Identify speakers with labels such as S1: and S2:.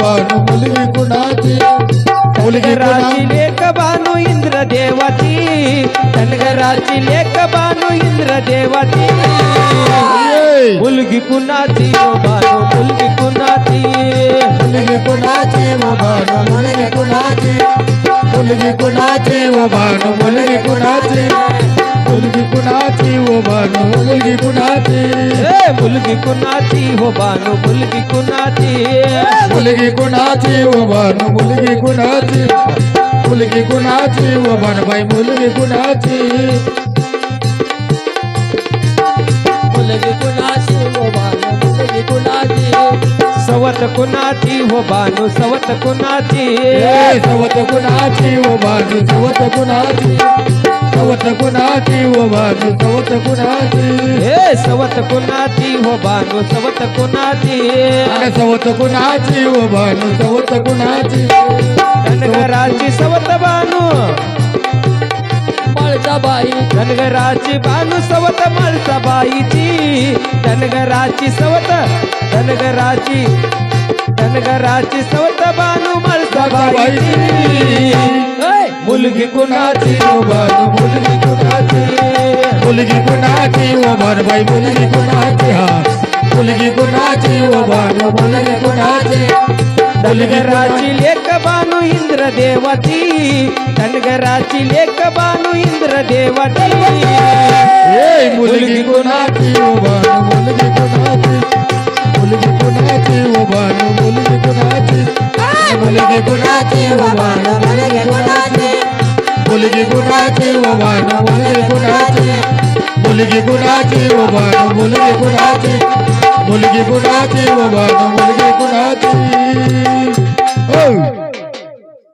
S1: बानू मुलगी कुणाची? मुलगी कुणाची?
S2: लेख बानू इंद्र देवाची धनगराची लेख बानू इंद्र देवाची. मुलगी कुणाची? बानू मुलगी कुणाची?
S1: मुलगी कुणाची? बानू मुलगी कुणाची? मुलगी कुणाची? बानू मुलगी कुणाची? मुलगी कुणाची? बानू मुलगी कुणाची
S2: ए मुलगी कुणाची हो बानू मुलगी कुणाची
S1: मुलगी कुणाची व बानू मुलगी कुणाची मुलगी कुणाची व बानबाई मुलगी कुणाची
S2: मुलगी कुणाची हो बानू मुलगी कुणाची सवत कुणाची हो बानू सवत कुणाची
S1: ए, सवत कुणाची व बानू सवत कुणाची सवत कुणाची व बानू सवत कुणाची?
S2: हे सवत कुणाची हो बानू सवत कुणाची?
S1: अरे सवत कुणाची व बानू सवत कुणाची?
S2: धनगराची सवत बानू.
S3: बाई
S2: धनगराची बानू सवत बाईची धनगराची सवत धनगराची धनगराची सवत बानू मुलगी कुणाची
S1: बानू मुलगी कुणाची मुलगी कुणाची व बानबाई मुलगी कुणाची हा मुलगी कुणाची बानू मुलगी कुणाची
S2: धनगराची लेख बानू इंद्र देवाची धनगराची लेख बानू इंद्र देवाची
S1: ए मुलगी कुणाची बानू मुलगी कुणाची मुलगी कुणाची बानू मुलगी कुणाची मुलगी कुणाची बानू मुलगी कुणाची मुलगी कुणाची व बानू मुलगी कुणाची मुलगी कुणाची व बानू मुलगी कुणाची मुलगी कुणाची व बानू मुलगी कुणाची